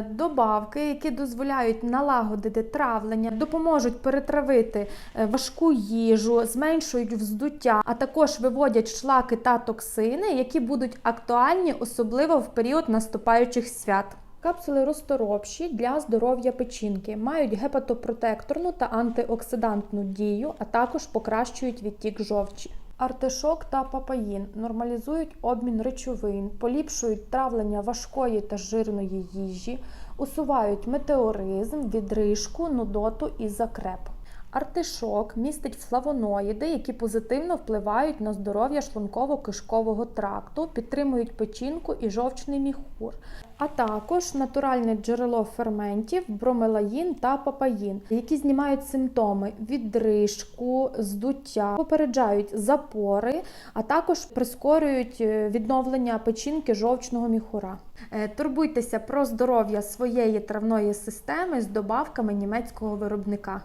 Добавки, які дозволяють налагодити травлення, допоможуть перетравити е, важку їжу, зменшують вздуття, а також виводять шлаки та токсини, які будуть актуальні особливо в період наступаючих свят. Капсули розторопші для здоров'я печінки мають гепатопротекторну та антиоксидантну дію, а також покращують відтік жовчі. Артишок та папаїн нормалізують обмін речовин, поліпшують травлення важкої та жирної їжі, усувають метеоризм, відрижку, нудоту і закреп. Артишок містить флавоноїди, які позитивно впливають на здоров'я шлунково-кишкового тракту, підтримують печінку і жовчний міхур, а також натуральне джерело ферментів, бромелаїн та папаїн, які знімають симптоми відрижку, здуття, попереджають запори, а також прискорюють е, відновлення печінки жовчного міхура. Е, Турбуйтеся про здоров'я своєї травної системи з добавками німецького виробника.